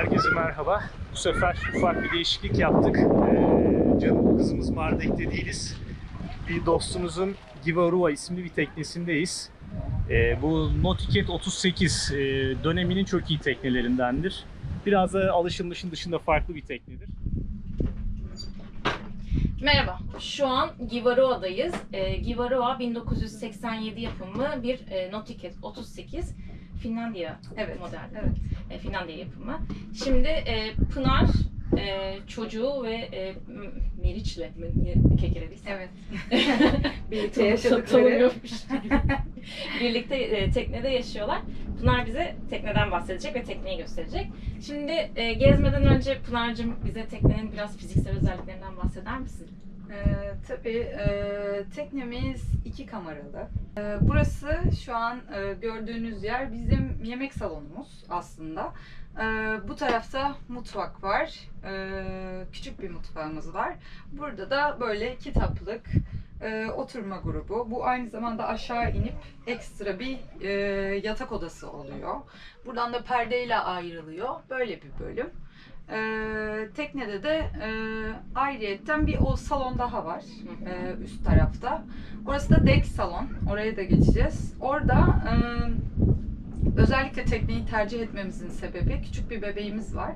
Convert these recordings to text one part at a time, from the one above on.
Herkese merhaba. Bu sefer ufak bir değişiklik yaptık. Ee, canım kızımız Mardek'te değiliz. Bir dostumuzun Givarua isimli bir teknesindeyiz. Ee, bu Notiket 38 e, döneminin çok iyi teknelerindendir. Biraz da alışılmışın dışında farklı bir teknedir. Merhaba, şu an Givaroa'dayız. E, Givaroa 1987 yapımı bir e, Nautiket 38 Finlandiya Evet, model. evet. E, Finlandiya yapımı. Şimdi e, Pınar e, çocuğu ve e, Meriç'le mi kekereviz? Evet. Birlikte yaşadıkları. yaşadıkları. Birlikte e, teknede yaşıyorlar. Pınar bize tekneden bahsedecek ve tekneyi gösterecek. Şimdi e, gezmeden önce Pınar'cığım bize teknenin biraz fiziksel özelliklerinden bahseder misin? Ee, tabii e, teknemiz iki kameralı. Ee, burası şu an e, gördüğünüz yer bizim yemek salonumuz aslında. Ee, bu tarafta mutfak var. Ee, küçük bir mutfağımız var. Burada da böyle kitaplık, e, oturma grubu. Bu aynı zamanda aşağı inip ekstra bir e, yatak odası oluyor. Buradan da perdeyle ayrılıyor. Böyle bir bölüm. Ee, teknede de e, ayrıyetten bir o salon daha var e, üst tarafta. Orası da deck salon. Oraya da geçeceğiz. Orada e, özellikle tekneyi tercih etmemizin sebebi küçük bir bebeğimiz var.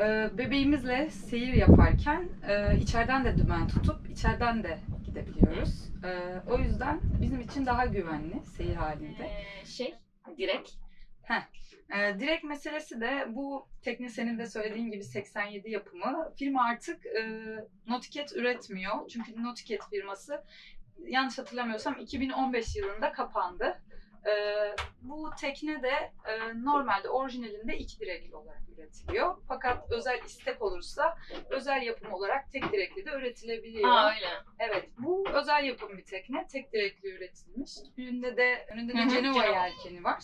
E, bebeğimizle seyir yaparken e, içeriden de dümen tutup içeriden de gidebiliyoruz. E, o yüzden bizim için daha güvenli seyir halinde. Ee, şey, direkt. E, direkt meselesi de bu tekne senin de söylediğin gibi 87 yapımı. Firma artık e, Notiket üretmiyor. Çünkü Notiket firması yanlış hatırlamıyorsam 2015 yılında kapandı. E, bu tekne de e, normalde orijinalinde iki direkli olarak üretiliyor. Fakat özel istek olursa özel yapım olarak tek direkli de üretilebiliyor. Aa öyle. Evet, bu özel yapım bir tekne. Tek direkli üretilmiş. Önünde de önünde de Genova. yelkeni var.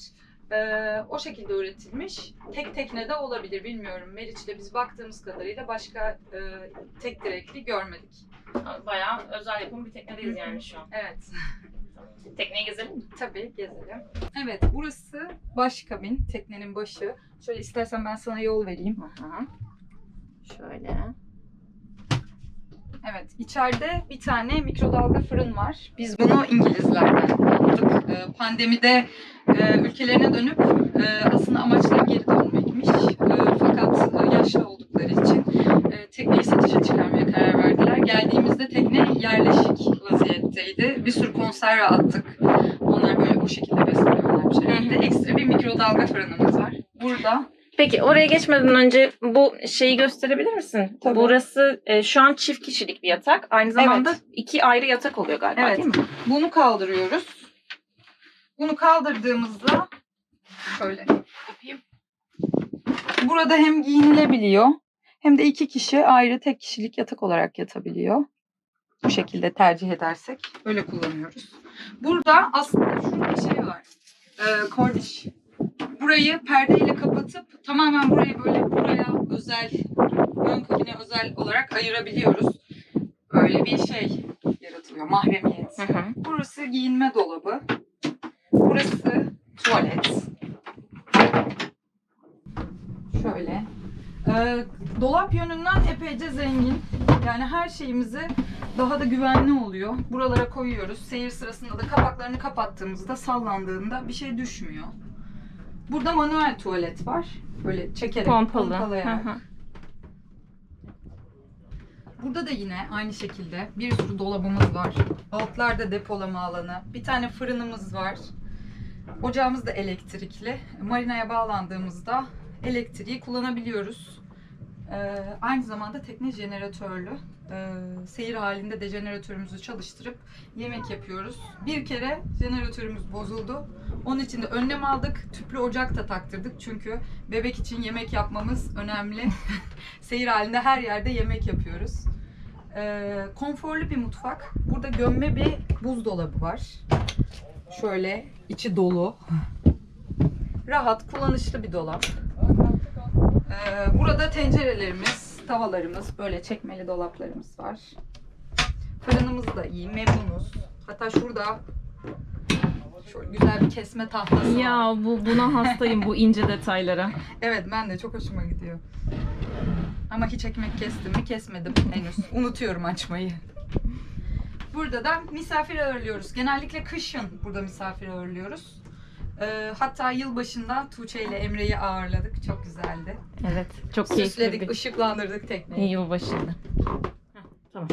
Ee, o şekilde üretilmiş. Tek tekne de olabilir bilmiyorum. Meriç'te biz baktığımız kadarıyla başka e, tek direkli görmedik. Bayağı özel yapım bir teknedeyiz yani şu an. Evet, Tekneyi gezelim mi? tabii gezelim. Evet, burası baş kabin, teknenin başı. Şöyle istersen ben sana yol vereyim. Şöyle. Evet, içeride bir tane mikrodalga fırın var. Biz bunu İngilizlerden aldık. Ee, Pandemide e, ülkelerine dönüp e, aslında amaçları geri dönmekmiş. E, Fakat e, yaşlı oldukları için e, tekneyi satışa çıkarmaya karar verdiler. Geldiğimizde tekne yerleşik vaziyetteydi. Bir konserve attık. Onlar böyle bu şekilde besleniyorlarmış herhalde. Ekstra bir mikrodalga fırınımız var. Burada Peki oraya geçmeden önce bu şeyi gösterebilir misin? Tabii. Burası e, şu an çift kişilik bir yatak. Aynı zamanda Evet. iki ayrı yatak oluyor galiba Evet. değil mi? Bunu kaldırıyoruz. Bunu kaldırdığımızda şöyle yapayım. Burada hem giyinilebiliyor hem de iki kişi ayrı tek kişilik yatak olarak yatabiliyor. Bu şekilde tercih edersek öyle kullanıyoruz. Burada aslında şurada şey var. Ee, kordiş. Burayı perdeyle kapatıp tamamen burayı böyle buraya özel, ön kabine özel olarak ayırabiliyoruz. Öyle bir şey yaratılıyor. Mahremiyet. Hı hı. Burası giyinme dolabı. Burası tuvalet. Şöyle. Ee, dolap yönünden epeyce zengin. Yani her şeyimizi daha da güvenli oluyor. Buralara koyuyoruz. Seyir sırasında da kapaklarını kapattığımızda sallandığında bir şey düşmüyor. Burada manuel tuvalet var. Böyle çekerek, Pompalı. pompalayarak. Hı hı. Burada da yine aynı şekilde bir sürü dolabımız var. Altlarda depolama alanı. Bir tane fırınımız var. Ocağımız da elektrikli. Marinaya bağlandığımızda elektriği kullanabiliyoruz. Ee, aynı zamanda tekne jeneratörlü. Ee, seyir halinde de jeneratörümüzü çalıştırıp yemek yapıyoruz. Bir kere jeneratörümüz bozuldu. Onun için de önlem aldık. Tüplü ocak da taktırdık. Çünkü bebek için yemek yapmamız önemli. Seyir halinde her yerde yemek yapıyoruz. Ee, konforlu bir mutfak. Burada gömme bir buzdolabı var. Şöyle içi dolu. Rahat, kullanışlı bir dolap. Ee, burada tencerelerimiz, tavalarımız, böyle çekmeli dolaplarımız var. Fırınımız da iyi, memnunuz. Hatta şurada Şöyle güzel bir kesme tahtası var. Ya bu buna hastayım bu ince detaylara. Evet ben de çok hoşuma gidiyor. Ama hiç ekmek kestim mi kesmedim henüz. Unutuyorum açmayı. Burada da misafir ağırlıyoruz. Genellikle kışın burada misafir ağırlıyoruz. Ee, hatta yılbaşında Tuğçe ile Emre'yi ağırladık. Çok güzeldi. Evet çok Süsledik, keyifliydi. ışıklandırdık tekneyi. Yılbaşıydı. Heh, Tamam.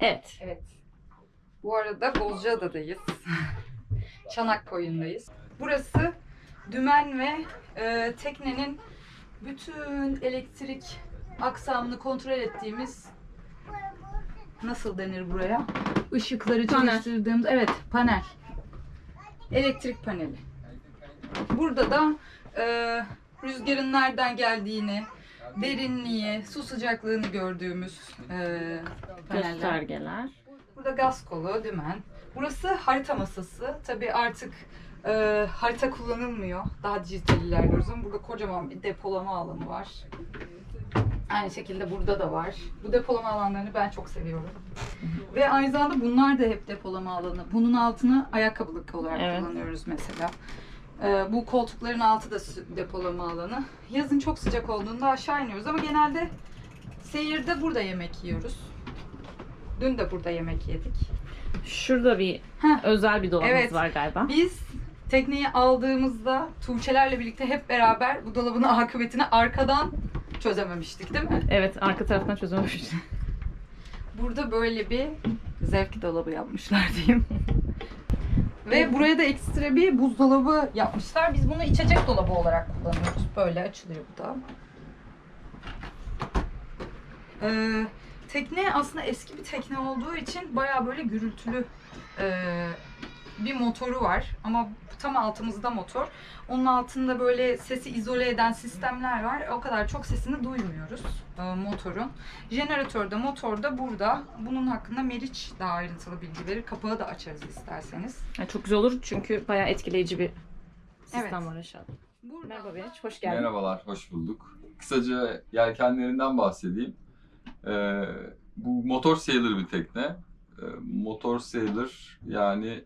Evet. Evet. Bu arada Bozcaada'dayız. Çanak koyundayız. Burası dümen ve e, teknenin bütün elektrik aksamını kontrol ettiğimiz nasıl denir buraya? Işıkları Panel. çalıştırdığımız evet panel. Elektrik paneli. Burada da e, rüzgarın nereden geldiğini, derinliği, su sıcaklığını gördüğümüz e, paneller. Göstergeler. Burada gaz kolu, dümen. Burası harita masası. Tabii artık e, harita kullanılmıyor. Daha dijital ilerliyoruz ama burada kocaman bir depolama alanı var. Aynı şekilde burada da var. Bu depolama alanlarını ben çok seviyorum. Ve aynı zamanda bunlar da hep depolama alanı. Bunun altını ayakkabılık olarak Evet. kullanıyoruz mesela. E, bu koltukların altı da sü- depolama alanı. Yazın çok sıcak olduğunda aşağı iniyoruz ama genelde seyirde burada yemek yiyoruz. Dün de burada yemek yedik. Şurada bir Heh. özel bir dolabımız Evet. var galiba. Biz tekneyi aldığımızda Tuğçelerle birlikte hep beraber bu dolabın akıbetini arkadan çözememiştik değil mi? Evet arka taraftan çözememiştim. Burada böyle bir zevk dolabı yapmışlar diyeyim. Ve buraya da ekstra bir buzdolabı yapmışlar. Biz bunu içecek dolabı olarak kullanıyoruz. Böyle açılıyor bu da. Ee, tekne aslında eski bir tekne olduğu için baya böyle gürültülü ee, bir motoru var. Ama tam altımızda motor. Onun altında böyle sesi izole eden sistemler var. O kadar çok sesini duymuyoruz e, motorun. Jeneratör de motor da burada. Bunun hakkında Meriç daha ayrıntılı bilgi verir. Kapağı da açarız isterseniz. Yani çok güzel olur çünkü bayağı etkileyici bir sistem Evet. var aşağıda. Burada Merhaba Meriç, hoş geldin. Merhabalar, hoş bulduk. Kısaca yelkenlerinden bahsedeyim. Ee, bu motor sailor bir tekne. Ee, motor sailor yani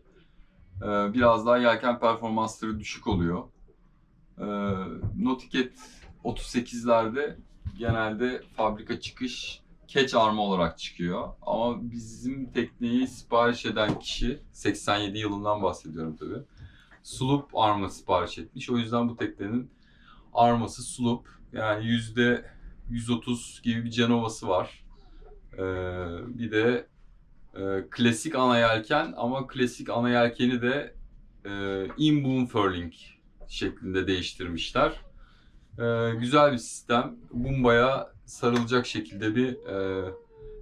biraz daha yelken performansları düşük oluyor. Ee, Nautiket 38'lerde genelde fabrika çıkış catch arma olarak çıkıyor. Ama bizim tekneyi sipariş eden kişi 87 yılından bahsediyorum tabii. Sloop arma sipariş etmiş. O yüzden bu teknenin arması sloop. Yani yüzde 130 gibi bir Cenova'sı var. Ee, bir de e, klasik ana yelken ama klasik ana yelkeni de e, in-boom furling şeklinde değiştirmişler. Ee, güzel bir sistem. Bumbaya sarılacak şekilde bir e,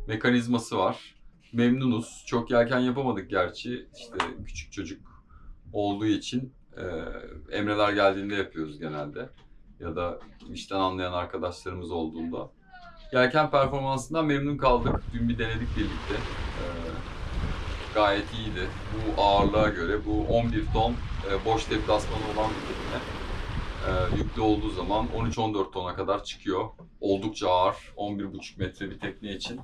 mekanizması var. Memnunuz. Çok yelken yapamadık gerçi. İşte küçük çocuk olduğu için e, emreler geldiğinde yapıyoruz genelde. Ya da işten anlayan arkadaşlarımız olduğunda. Yelken performansından memnun kaldık. Dün bir denedik birlikte. E, gayet iyiydi. Bu ağırlığa göre bu 11 ton e, boş deplasmanı olan bir tekne. E, yüklü olduğu zaman 13-14 tona kadar çıkıyor. Oldukça ağır. 11,5 metre bir tekne için.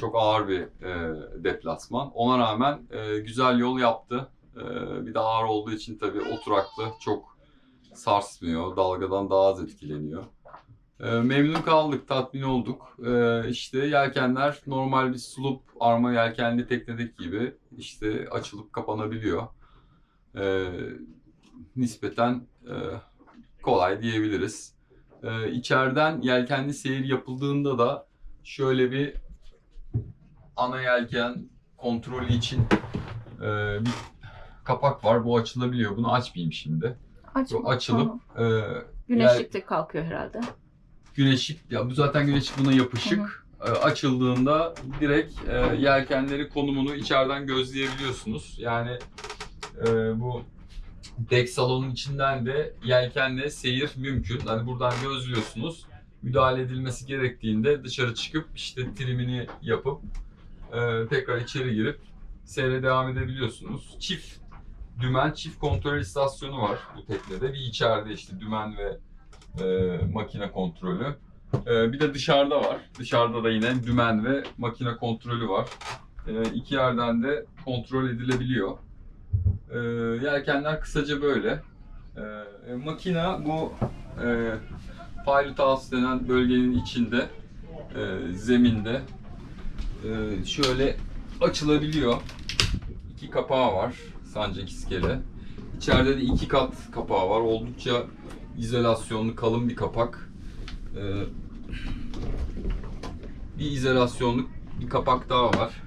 Çok ağır bir e, deplasman. Ona rağmen e, güzel yol yaptı. Ee, bir de ağır olduğu için tabii oturaklı çok sarsmıyor. Dalgadan daha az etkileniyor. Ee, memnun kaldık, tatmin olduk. Ee, işte yelkenler normal bir sloop arma yelkenli teknedeki gibi işte açılıp kapanabiliyor. Ee, nispeten e, kolay diyebiliriz. İçeriden yelkenli seyir yapıldığında da şöyle bir ana yelken kontrolü için e, bir kapak var. Bu açılabiliyor. Bunu açmayayım şimdi. Bu açılıp e, Güneşlikte kalkıyor herhalde. Güneşlik ya bu zaten güneşlik buna yapışık. E, açıldığında direkt e, yelkenleri konumunu içeriden gözleyebiliyorsunuz. Yani e, bu dek salonun içinden de yelkenle seyir mümkün. Hani buradan gözlüyorsunuz. Müdahale edilmesi gerektiğinde dışarı çıkıp işte trimini yapıp e, tekrar içeri girip seyre devam edebiliyorsunuz. Çift dümen, çift kontrol istasyonu var bu teknede. Bir içeride işte dümen ve e, makine kontrolü. E, bir de dışarıda var. Dışarıda da yine dümen ve makine kontrolü var. E, iki yerden de kontrol edilebiliyor. Ee, yelkenler kısaca böyle. Ee, makina bu e, pilot house denen bölgenin içinde, e, zeminde e, şöyle açılabiliyor. İki kapağı var sancak iskele. İçeride de iki kat kapağı var. Oldukça izolasyonlu kalın bir kapak. Ee, bir izolasyonlu bir kapak daha var.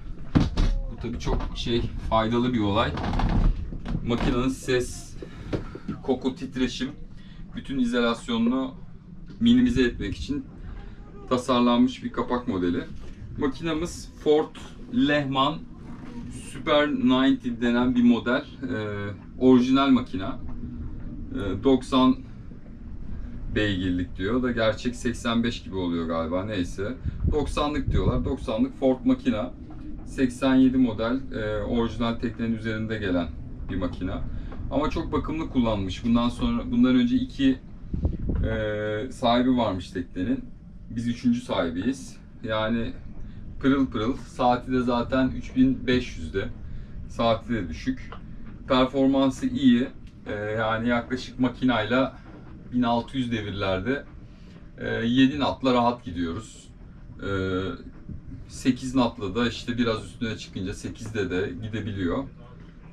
Bu tabii çok şey faydalı bir olay. Makinenin ses, koku, titreşim bütün izolasyonunu minimize etmek için tasarlanmış bir kapak modeli. Makinamız Ford Lehman Super 90 denen bir model. Ee, orijinal makina. Ee, 90 beygirlik diyor da gerçek 85 gibi oluyor galiba neyse. 90'lık diyorlar. 90'lık Ford makina. 87 model e, orijinal teknenin üzerinde gelen bir makina. Ama çok bakımlı kullanmış. Bundan sonra bundan önce iki e, sahibi varmış teknenin. Biz üçüncü sahibiyiz. Yani pırıl pırıl. Saati de zaten 3500'de. Saati de düşük. Performansı iyi. E, yani yaklaşık makinayla 1600 devirlerde e, 7 knotla rahat gidiyoruz. E, 8 knotla da işte biraz üstüne çıkınca 8'de de gidebiliyor.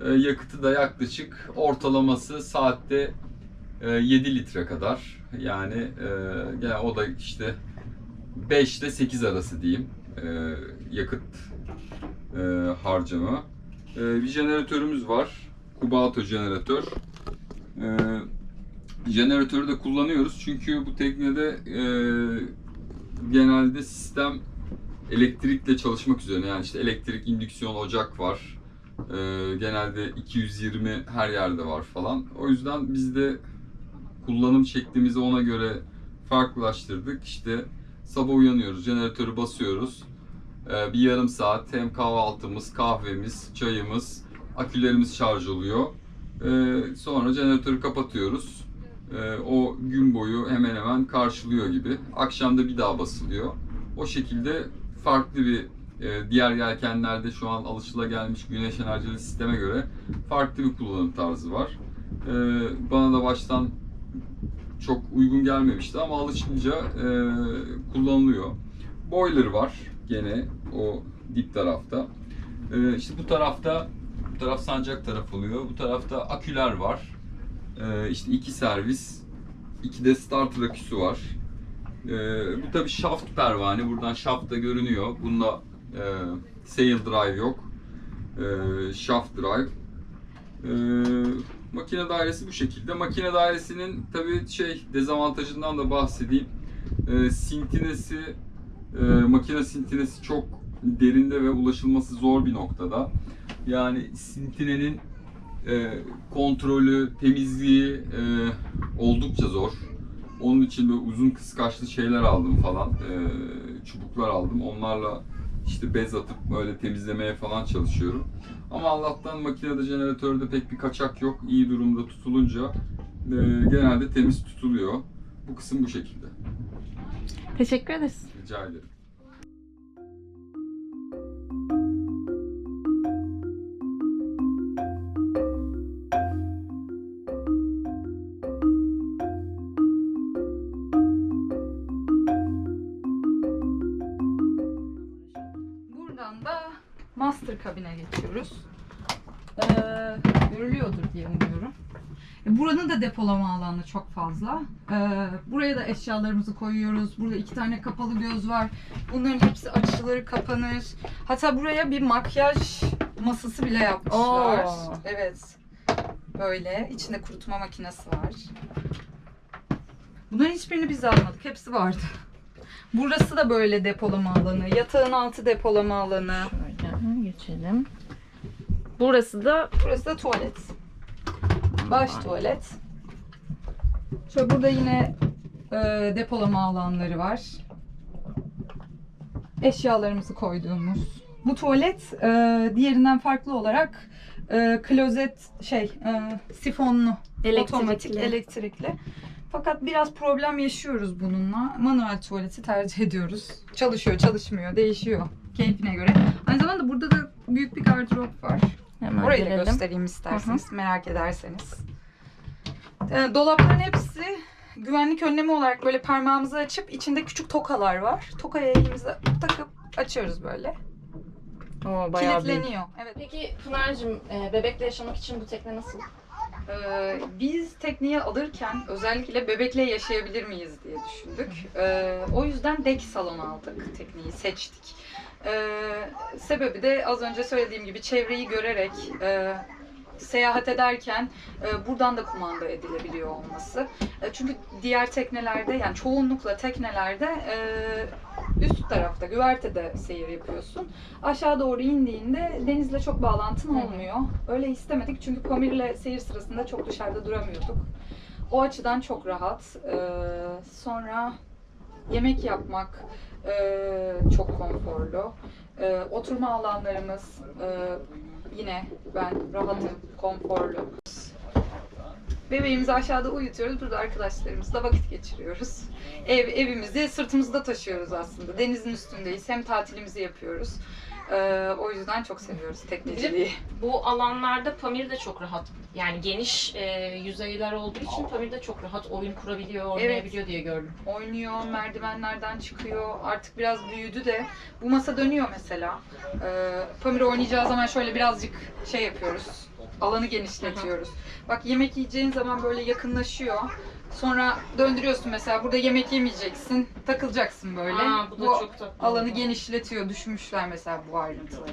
E, yakıtı da yaklaşık ortalaması saatte e, 7 litre kadar. Yani e, gene o da işte 5 ile 8 arası diyeyim e, yakıt e, harcama. E, bir jeneratörümüz var. Kubato jeneratör. Jeneratörü de kullanıyoruz çünkü bu teknede e, genelde sistem elektrikle çalışmak üzerine yani işte elektrik indüksiyon ocak var. E, genelde 220 her yerde var falan. O yüzden biz de kullanım şeklimizi ona göre farklılaştırdık. İşte sabah uyanıyoruz, jeneratörü basıyoruz. E, bir yarım saat hem kahvaltımız, kahvemiz, çayımız, akülerimiz şarj oluyor. E, sonra jeneratörü kapatıyoruz. E, o gün boyu hemen hemen karşılıyor gibi. Akşamda bir daha basılıyor. O şekilde farklı bir e, diğer yelkenlerde şu an alışılagelmiş güneş enerjili sisteme göre farklı bir kullanım tarzı var. E, bana da baştan çok uygun gelmemişti ama alışınca e, kullanılıyor. Boiler var gene o dip tarafta. E, işte bu tarafta bu taraf sancak taraf oluyor. Bu tarafta aküler var. E, işte iki servis, iki de starter aküsü var. E, bu tabi shaft pervane. Buradan shaft da görünüyor. Bunda e, sail drive yok. E, shaft drive. E, makine dairesi bu şekilde. Makine dairesinin tabi şey dezavantajından da bahsedeyim. E, sintinesi, e, makine sintinesi çok derinde ve ulaşılması zor bir noktada. Yani sintinenin e, kontrolü, temizliği e, oldukça zor. Onun için böyle uzun kıskaçlı şeyler aldım falan. E, çubuklar aldım. Onlarla işte bez atıp böyle temizlemeye falan çalışıyorum. Ama Allah'tan makinede jeneratörde pek bir kaçak yok. İyi durumda tutulunca e, genelde temiz tutuluyor. Bu kısım bu şekilde. Teşekkür ederiz. Rica ederim. Master kabine geçiyoruz. Ee, görülüyordur diye umuyorum. E, Buranın da depolama alanı çok fazla. Ee, buraya da eşyalarımızı koyuyoruz. Burada iki tane kapalı göz var. Bunların hepsi açılır, kapanır. Hatta buraya bir makyaj masası bile yapmışlar. Oo. Evet. Böyle. İçinde kurutma makinesi var. Bunların hiçbirini biz almadık. Hepsi vardı. Burası da böyle depolama alanı. Yatağın altı depolama alanı. Geçelim. Burası da Burası da tuvalet. Baş tuvalet. Şöyle burada yine e, depolama alanları var. Eşyalarımızı koyduğumuz. Bu tuvalet e, diğerinden farklı olarak e, klozet şey e, sifonlu, otomatik, elektrikli. elektrikli. Fakat biraz problem yaşıyoruz bununla. Manuel tuvaleti tercih ediyoruz. Çalışıyor, çalışmıyor, değişiyor keyfine göre. Aynı zamanda burada da büyük bir gardırop var. Hemen Orayı da gelelim. göstereyim isterseniz, merak ederseniz. Ee, dolapların hepsi güvenlik önlemi olarak böyle parmağımızı açıp içinde küçük tokalar var. Tokaya elimizi takıp açıyoruz böyle. Oo, bayağı büyük. Kilitleniyor. Evet. Peki Pınar'cığım e, bebekle yaşamak için bu tekne nasıl? Ee, biz tekneyi alırken özellikle bebekle yaşayabilir miyiz diye düşündük. Ee, o yüzden dek salon aldık. Tekneyi seçtik. Ee, sebebi de az önce söylediğim gibi çevreyi görerek e, seyahat ederken e, buradan da kumanda edilebiliyor olması. E, çünkü diğer teknelerde yani çoğunlukla teknelerde e, üst tarafta güvertede seyir yapıyorsun. Aşağı doğru indiğinde denizle çok bağlantın olmuyor. Öyle istemedik çünkü Pamir'le seyir sırasında çok dışarıda duramıyorduk. O açıdan çok rahat. Ee, sonra yemek yapmak e, çok konforlu. Ee, oturma alanlarımız e, yine ben rahatım, konforlu. Bebeğimizi aşağıda uyutuyoruz. Burada arkadaşlarımızla vakit geçiriyoruz. Ev evimizi sırtımızda taşıyoruz aslında. Denizin üstündeyiz. Hem tatilimizi yapıyoruz. Ee, o yüzden çok seviyoruz tekneciliği. Bu alanlarda Pamir de çok rahat. Yani geniş e, yüzeyler olduğu için Pamir de çok rahat oyun kurabiliyor, oynayabiliyor diye gördüm. Oynuyor, merdivenlerden çıkıyor. Artık biraz büyüdü de. Bu masa dönüyor mesela. Ee, Pamir oynayacağı zaman şöyle birazcık şey yapıyoruz. Alanı genişletiyoruz. Bak yemek yiyeceğin zaman böyle yakınlaşıyor. Sonra döndürüyorsun mesela burada yemek yemeyeceksin. Takılacaksın böyle. Aa, bu da çok tatlı. alanı genişletiyor. Düşünmüşler mesela bu ayrıntıları.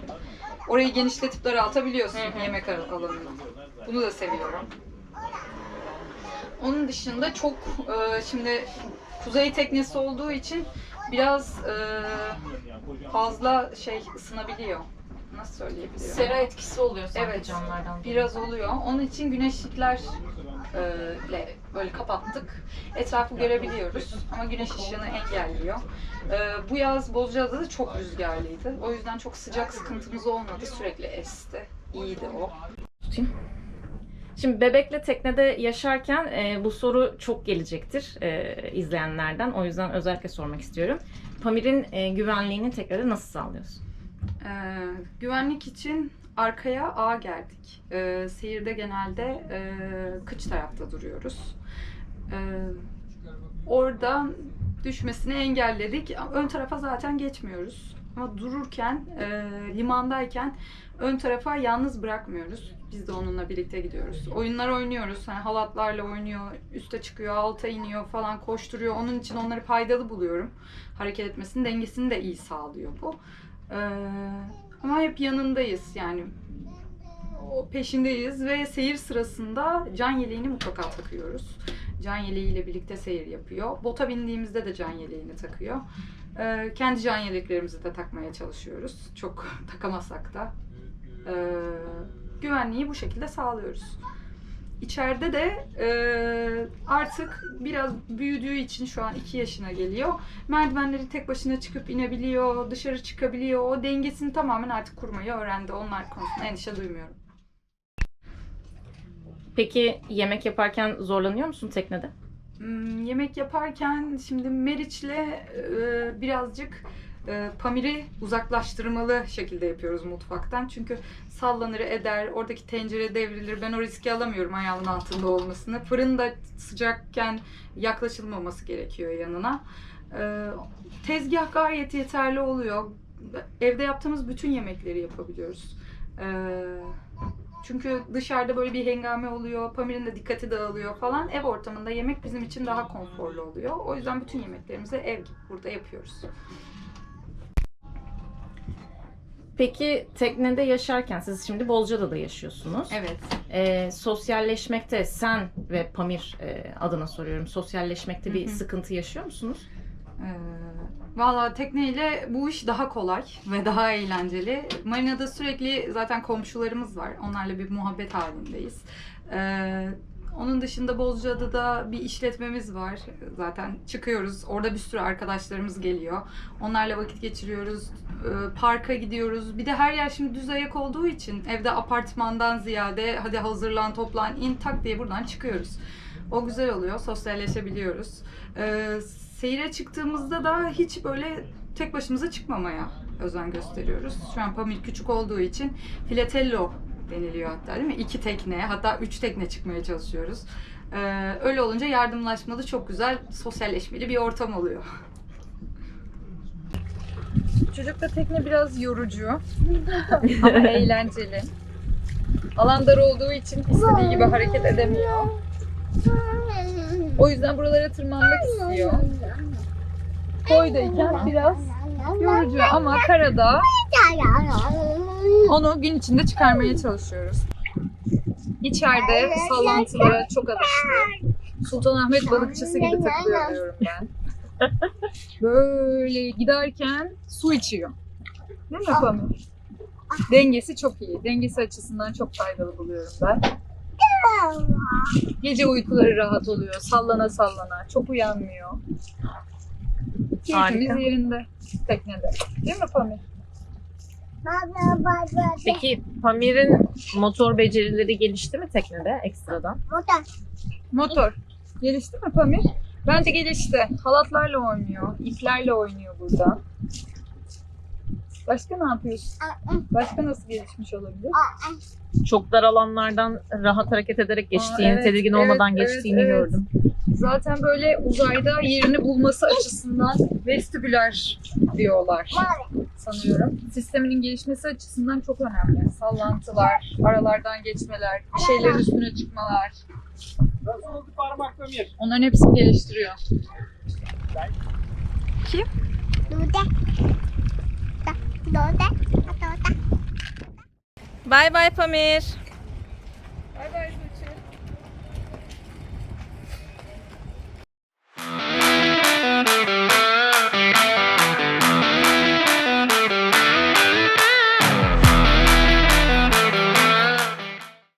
Orayı genişletip daraltabiliyorsun Hı hı. yemek al- alanını. Bunu da seviyorum. Onun dışında çok e, şimdi kuzey teknesi olduğu için biraz e, fazla şey ısınabiliyor. Nasıl söyleyebilirim? Sera etkisi oluyor sanki Evet. camlardan. dolayı. Biraz oluyor. Onun için güneşlikler ile böyle kapattık. Etrafı görebiliyoruz ama güneş ışığını engelliyor. E, bu yaz Bozcaada'da çok rüzgarlıydı. O yüzden çok sıcak sıkıntımız olmadı. Sürekli esti. İyiydi o. Şimdi bebekle teknede yaşarken e, bu soru çok gelecektir e, izleyenlerden. O yüzden özellikle sormak istiyorum. Pamir'in e, güvenliğini teknede nasıl sağlıyorsun? Ee, güvenlik için arkaya ağ gerdik. Ee, seyirde genelde e, kıç tarafta duruyoruz. Ee, oradan düşmesini engelledik. Ön tarafa zaten geçmiyoruz. Ama dururken, e, limandayken ön tarafa yalnız bırakmıyoruz. Biz de onunla birlikte gidiyoruz. Oyunlar oynuyoruz. Hani halatlarla oynuyor, üste çıkıyor, alta iniyor falan koşturuyor. Onun için onları faydalı buluyorum. Hareket etmesinin dengesini de iyi sağlıyor bu. Ee, ama hep yanındayız yani. O peşindeyiz ve seyir sırasında can yeleğini mutlaka takıyoruz. Can yeleğiyle birlikte seyir yapıyor. Bota bindiğimizde de can yeleğini takıyor. Ee, kendi can yeleklerimizi de takmaya çalışıyoruz. Çok takamasak da. Ee, güvenliği bu şekilde sağlıyoruz. İçeride de e, artık biraz büyüdüğü için şu an 2 yaşına geliyor. Merdivenleri tek başına çıkıp inebiliyor, dışarı çıkabiliyor. O dengesini tamamen artık kurmayı öğrendi. Onlar konusunda endişe duymuyorum. Peki yemek yaparken zorlanıyor musun teknede? Hmm, yemek yaparken şimdi Meriç'le e, birazcık e, Pamir'i uzaklaştırmalı şekilde yapıyoruz mutfaktan. Çünkü sallanır eder, oradaki tencere devrilir. Ben o riski alamıyorum ayağımın altında olmasını. Fırın da sıcakken yaklaşılmaması gerekiyor yanına. E, tezgah gayet yeterli oluyor. Evde yaptığımız bütün yemekleri yapabiliyoruz. E, çünkü dışarıda böyle bir hengame oluyor, Pamir'in de dikkati dağılıyor falan. Ev ortamında yemek bizim için daha konforlu oluyor. O yüzden bütün yemeklerimizi ev burada yapıyoruz. Peki teknede yaşarken siz şimdi Bolca'da yaşıyorsunuz. Evet. Ee, sosyalleşmekte sen ve Pamir e, adına soruyorum. Sosyalleşmekte bir Hı hı. sıkıntı yaşıyor musunuz? Ee, Valla tekneyle bu iş daha kolay ve daha eğlenceli. Marina'da sürekli zaten komşularımız var. Onlarla bir muhabbet halindeyiz. Ee, onun dışında Bozcaada'da bir işletmemiz var. Zaten çıkıyoruz. Orada bir sürü arkadaşlarımız geliyor. Onlarla vakit geçiriyoruz. Ee, parka gidiyoruz. Bir de her yer şimdi düz ayak olduğu için evde apartmandan ziyade hadi hazırlan toplan in tak diye buradan çıkıyoruz. O güzel oluyor. Sosyalleşebiliyoruz. Ee, seyire çıktığımızda da hiç böyle tek başımıza çıkmamaya özen gösteriyoruz. Şu an Pamir küçük olduğu için filatello deniliyor hatta değil mi? İki tekne hatta üç tekne çıkmaya çalışıyoruz. Ee, öyle olunca yardımlaşmalı çok güzel sosyalleşmeli bir ortam oluyor. Çocukta tekne biraz yorucu ama eğlenceli. Alan dar olduğu için istediği gibi hareket edemiyor. O yüzden buralara tırmanmak istiyor. Koydayken biraz yorucu ama karada onu gün içinde çıkarmaya çalışıyoruz. İçeride sallantılara çok alıştı. Sultanahmet balıkçısı gibi takılıyor diyorum ben. Böyle giderken su içiyor. Değil mi Pamir? Dengesi çok iyi. Dengesi açısından çok faydalı buluyorum ben. Gece uykuları rahat oluyor. Sallana sallana. Çok uyanmıyor. Keyfimiz yerinde teknede. Değil mi Pamir? Peki Pamir'in motor becerileri gelişti mi teknede ekstradan? Motor. Gelişti mi Pamir? Bence gelişti. Halatlarla oynuyor. iplerle oynuyor burada. Başka ne yapıyorsun? Başka nasıl gelişmiş olabilir? Çok dar alanlardan rahat hareket ederek geçtiğini, evet, tedirgin evet, olmadan evet, geçtiğini evet. gördüm. Zaten böyle uzayda yerini bulması açısından vestibüler diyorlar sanıyorum. Sisteminin gelişmesi açısından çok önemli. Sallantılar, aralardan geçmeler, bir şeylerin üstüne çıkmalar. Nasıl oldu parmakla bir? Onların hepsini geliştiriyor. Kim? Dude. Dude. Dude. Bay bay Pamir. Bay bay Tuğçe.